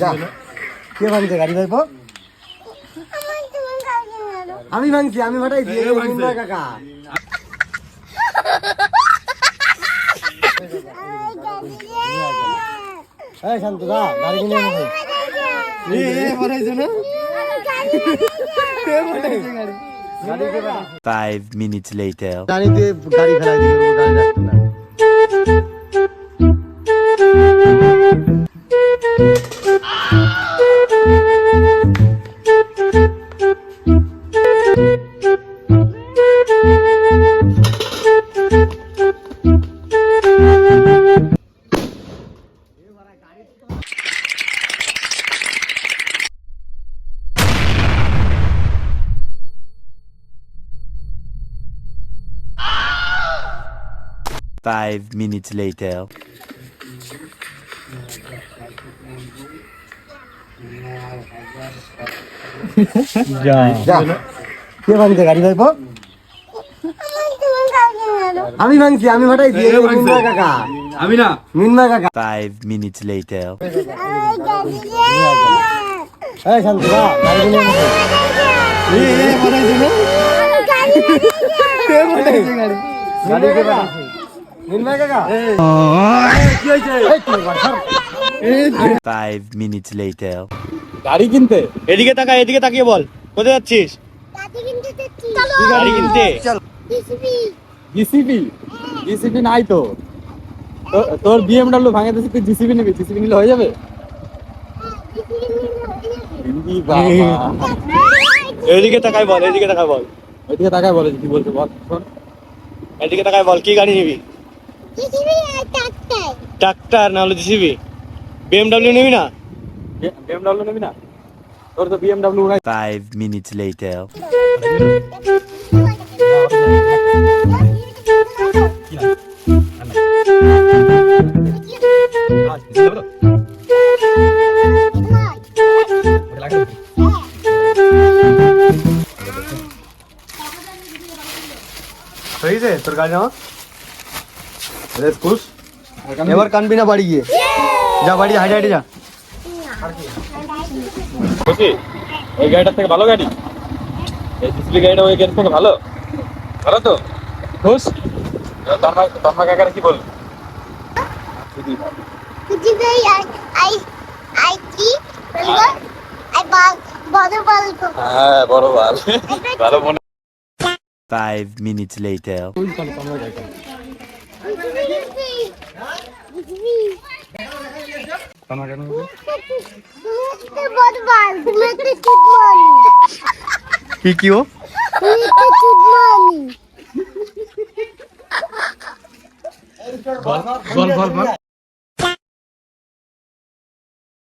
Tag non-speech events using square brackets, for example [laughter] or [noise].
যা। কে ভাঙছে? গাড়ি ভাইপো আমি ভাঙছি আমি এই মুন্না কাকা। এই শান্ত দা গাড়ি কিনে এনে এ এ ফাটাইছে না? কে ফাটাইছে গাড়ি। Five minutes later. গাড়িতে গাড়ি ফেলাই দিবে গাড়ি রাখতো না Five minutes later. [laughs] কে ভাঙছে গাড়ি ভাইপো আমি ভাঙছি আমি ফাটাইছি এই মুন্না কাকা। আমি না। মুন্না কাকা। Five minutes later. এই শান্ত দা গাড়ি কিনে এনে দে। এ এ ফাটাইছে না? কে ফাটাইছে গাড়ি গাড়ি কে ফাটাইছে Five minutes later. গাড়ি কিনতে? এদিকে তাকা এদিকে তাকিয়ে বল। কোথায় যাচ্ছিস? গাড়ি কিনতে। জিসিবি। জিসিবি নাই তো। তোর বিএমডব্লিউ ভাঙে দিয়েছে তুই জিসিবি নিবি। জিসিবি নিলে হয়ে যাবে? এদিকে তাকাই বল এদিকে তাকাই বল। এদিকে তাকাই বল কি বলছে বল শোন। এদিকে তাকাই বল কি গাড়ি নিবি? ট্রাক্টর না হলে জিসিবি বিএমডব্লিউ নিবি না? বিএমডব্লিউ নিবি না? তোর তো বিএমডব্লিউ নাই। Five minutes later. হয়েছে? তোর গাড়ি নাও রেস খুশ এবার কানবি না বাড়ি গিয়ে। যা বাড়ি হাইটে হাইটে যা। বুঝলি ওই গাড়িটার থেকে ভালো গাড়ি? এই ডিসপ্লে গাড়িটা ওই গাড়ির থেকে ভালো? ভালো তো? খুশ তন্মা তন্মা কাকার কি বলবি? হ্যাঁ বড় ভালো ভালো মনে Five minutes later. কি কি ও? বল